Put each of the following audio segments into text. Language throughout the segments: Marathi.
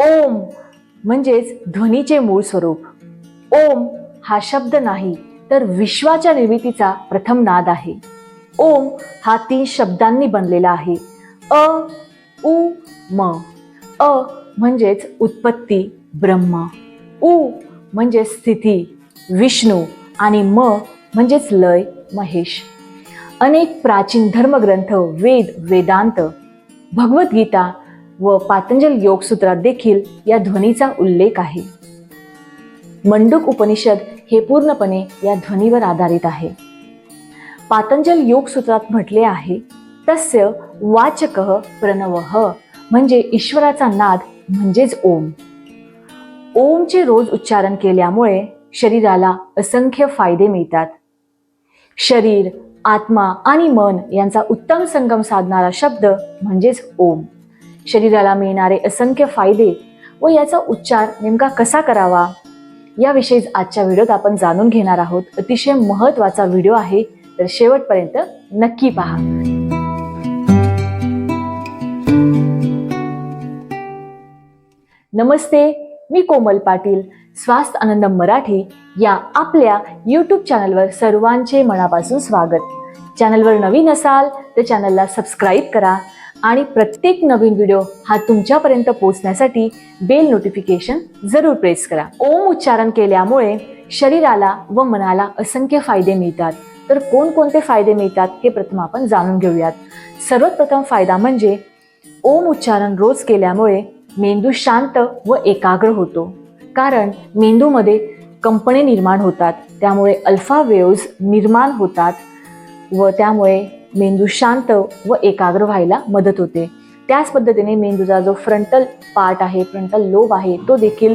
ओम म्हणजेच ध्वनीचे मूळ स्वरूप. ओम हा शब्द नाही तर विश्वाच्या निर्मितीचा प्रथम नाद आहे. ओम हा तीन शब्दांनी बनलेला आहे. अ उ म. अ म्हणजेच उत्पत्ती ब्रह्म. उ म्हणजे स्थिती विष्णू. आणि म म्हणजेच लय महेश. अनेक प्राचीन धर्मग्रंथ वेद वेदांत भगवद्गीता व पातंजल योगसूत्रात देखील या ध्वनीचा उल्लेख आहे. मंडूक उपनिषद हे पूर्णपणे या ध्वनीवर आधारित आहे. पातंजल योगसूत्रात म्हटले आहे तस्य वाचक प्रणव म्हणजे ईश्वराचा नाद म्हणजेच ओम. ओमचे रोज उच्चारण केल्यामुळे शरीराला असंख्य फायदे मिळतात. शरीर आत्मा आणि मन यांचा उत्तम संगम साधणारा शब्द म्हणजेच ओम. शरीराला मिळणारे असंख्य फायदे व याचा उच्चार नेमका कसा करावा? याविषयी आजच्या व्हिडिओत आपण जाणून घेणार आहोत. अतिशय महत्त्वाचा व्हिडिओ आहे. तर शेवटपर्यंत नक्की पहा. नमस्ते मी कोमल पाटील स्वास्थ्य आनंद मराठी या आपल्या यूट्यूब चॅनलवर सर्वांचे मनापासून स्वागत. चॅनलवर नवीन असाल तर चॅनलला सबस्क्राईब करा. आणि प्रत्येक नवीन व्हिडिओ हा तुमच्यापर्यंत पोहोचण्यासाठी बेल नोटिफिकेशन जरूर प्रेस करा. ओम उच्चारण केल्यामुळे शरीराला व मनाला असंख्य फायदे मिळतात. तर कोणकोणते फायदे मिळतात हे प्रथम आपण जाणून घेऊयात. सर्वात प्रथम फायदा म्हणजे ओम उच्चारण रोज केल्यामुळे मेंदू शांत व एकाग्र होतो. कारण मेंदूमध्ये कंपने निर्माण होतात. त्यामुळे अल्फा वेव्ज निर्माण होतात व त्यामुळे मेंदू शांत व एकाग्र व्हायला मदत होते. त्याच पद्धतीने मेंदूचा जो फ्रंटल पार्ट आहे फ्रंटल लोब आहे तो देखील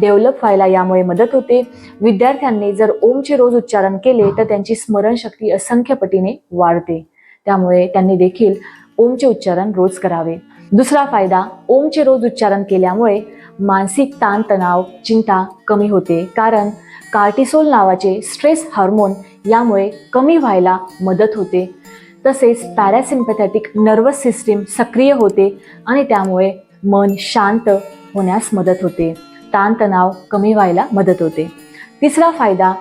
डेव्हलप व्हायला यामुळे मदत होते. विद्यार्थ्यांनी जर ओमचे रोज उच्चारण केले तर त्यांची स्मरणशक्ती असंख्य पटीने वाढते. त्यामुळे त्यांनी देखील ओमचे उच्चारण रोज करावे. दुसरा फायदा ओमचे रोज उच्चारण केल्यामुळे मानसिक ताणतणाव चिंता कमी होते. कारण कार्टिसोल नावाचे स्ट्रेस हार्मोन यामुळे कमी व्हायला मदत होते. तसेच पॅरासिम्पॅथॅटिक नर्वस सिस्टीम सक्रिय होते आणि त्यामुळे मन शांत होण्यास मदत होते. ताणतणाव कमी व्हायला मदत होते. तिसरा फायदा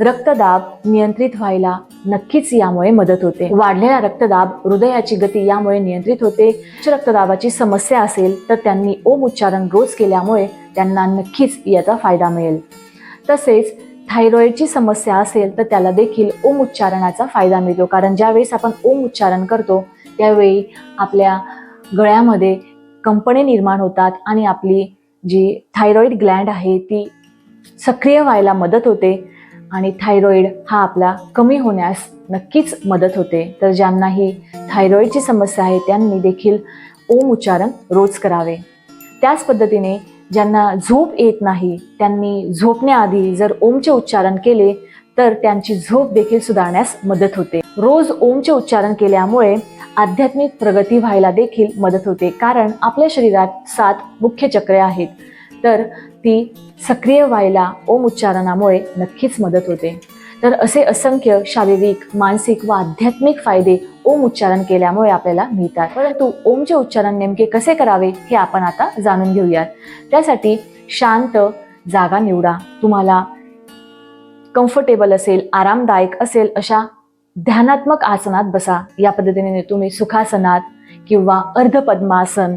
रक्तदाब नियंत्रित व्हायला नक्कीच यामुळे मदत होते. वाढलेला रक्तदाब हृदयाची गती यामुळे नियंत्रित होते. रक्तदाबाची समस्या असेल तर त्यांनी ओम उच्चारण रोज केल्यामुळे त्यांना नक्कीच याचा फायदा मिळेल. तसेच थायरॉईडची समस्या असेल तर त्याला देखील ओम उच्चारणाचा फायदा मिळतो. कारण ज्यावेळेस आपण ओम उच्चारण करतो त्यावेळी आपल्या गळ्यामध्ये कंपने निर्माण होतात आणि आपली जी थायरॉईड ग्लँड आहे ती सक्रिय व्हायला मदत होते आणि थायरॉईड हा आपला कमी होण्यास नक्कीच मदत होते. तर ज्यांनाही थायरॉईडची समस्या आहे त्यांनी देखील ओम उच्चारण रोज करावे. त्याच पद्धतीने ज्यांना झोप येत नाही त्यांनी झोपण्याआधी जर ओमचे उच्चारण केले तर त्यांची झोप देखील सुधारण्यास मदत होते. रोज ओमचे उच्चारण केल्यामुळे आध्यात्मिक प्रगती व्हायला देखील मदत होते कारण आपल्या शरीरात सात मुख्य चक्रे आहेत. तर ती सक्रिय व्हायला ओम उच्चारणामुळे नक्कीच मदत होते. तर असे असंख्य शारीरिक मानसिक व आध्यात्मिक फायदे ओम उच्चारण केल्यामुळे आपल्याला मिळतात. परंतु ओमचे उच्चारण नेमके कसे करावे हे आपण आता जाणून घेऊयात. त्यासाठी शांत जागा निवडा. तुम्हाला कम्फर्टेबल असेल आरामदायक असेल अशा ध्यानात्मक आसनात बसा. या पद्धतीने तुम्ही सुखासनात किंवा अर्धपद्मासन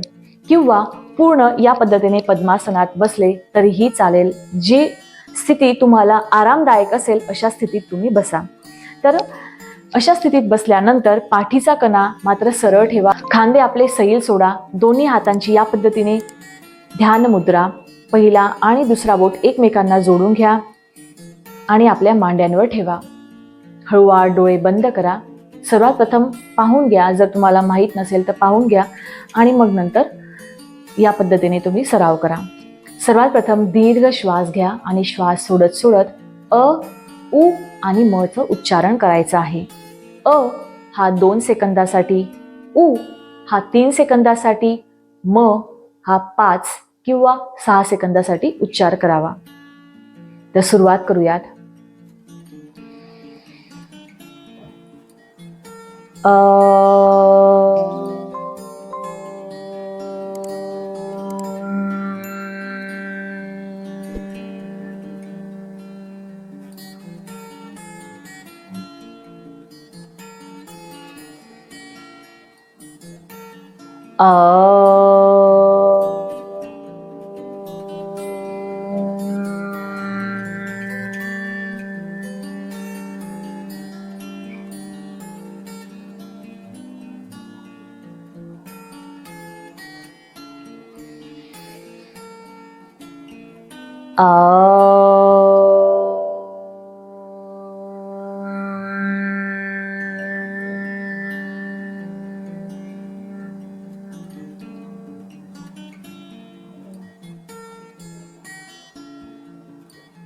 किंवा पूर्ण या पद्धतीने पद्मासनात बसले तरीही चालेल. जी स्थिती तुम्हाला आरामदायक असेल अशा स्थितीत तुम्ही बसा. तर अशा स्थितीत बसल्यानंतर पाठीचा कणा मात्र सरळ ठेवा. खांदे आपले सैल सोडा. दोन्ही हातांची या पद्धतीने ध्यान मुद्रा. पहिला आणि दुसरा बोट एकमेकांना जोडून घ्या आणि आपल्या मांड्यांवर ठेवा. हळूवार डोळे बंद करा. सर्वात प्रथम पाहून घ्या. जर तुम्हाला माहीत नसेल तर पाहून घ्या आणि मग नंतर या पद्धतीने तुम्ही सराव करा. सर्वात प्रथम दीर्घ श्वास घ्या आणि श्वास सोडत सोडत अ उ आणि मचं उच्चारण करायचं आहे. अ हा दोन सेकंदासाठी उ हा तीन सेकंदासाठी म हा पाच किंवा सहा सेकंदासाठी उच्चार करावा. तर सुरुवात करूयात. अ Oh.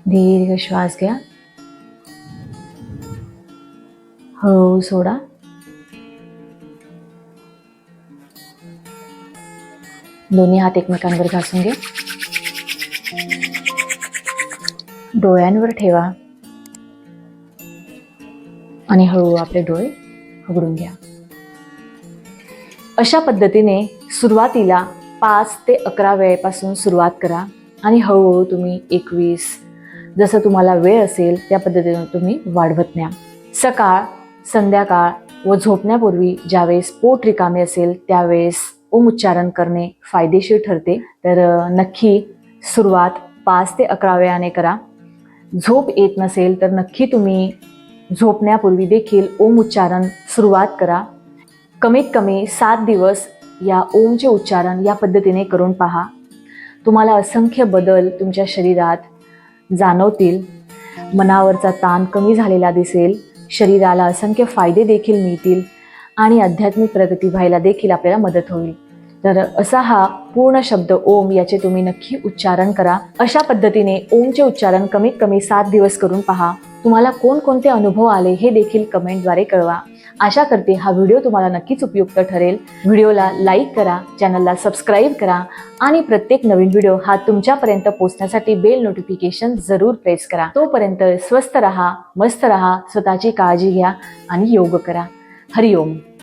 दीर्घ श्वास घ्या हळू हो, सोडा। दोन्ही हात एकमेकांवर घासून घ्या डोळ्यांवर ठेवा. आणि हळू आपले डोळे उघडून घ्या. अशा पद्धतीने सुरुवातीला पाच ते अकरा वेळेपासून सुरुवात करा आणि हळूहळू तुम्ही एकवीस जसं तुम्हाला वेळ असेल त्या पद्धतीने तुम्ही वाढवत न्या. सकाळ संध्याकाळ व झोपण्यापूर्वी ज्यावेळेस पोट रिकामे असेल त्यावेळेस ओम उच्चारण करणे फायदेशीर ठरते. तर नक्की सुरुवात पाच ते अकरा वेळाने करा. झोप येत नसेल तर नक्की तुम्ही झोपण्यापूर्वी देखील ओम उच्चारण सुरुवात करा. कमीत कमी सात दिवस या ओमचे उच्चारण या पद्धतीने करून पहा. तुम्हाला असंख्य बदल तुमच्या शरीरात जाणवतील. मनावरचा ताण कमी झालेला दिसेल. शरीराला असंख्य फायदे देखील मिळतील आणि आध्यात्मिक प्रगती व्हायला देखील आपल्याला मदत होईल. तर असा हा पूर्ण शब्द ओम याचे तुम्ही नक्की उच्चारण करा. अशा पद्धतीने ओमचे उच्चारण कमीत कमी सात दिवस करून पहा. तुम्हाला कोणकोणते अनुभव आले हे देखील कमेंटद्वारे कळवा. आशा करते हा व्हिडिओ तुम्हाला नक्कीच उपयुक्त ठरेल. व्हिडिओला लाईक करा चॅनलला सबस्क्राईब करा आणि प्रत्येक नवीन व्हिडिओ हा तुमच्यापर्यंत पोहोचण्यासाठी बेल नोटिफिकेशन जरूर प्रेस करा. तोपर्यंत स्वस्त रहा मस्त रहा स्वतःची काळजी घ्या आणि योग करा. हरिओम.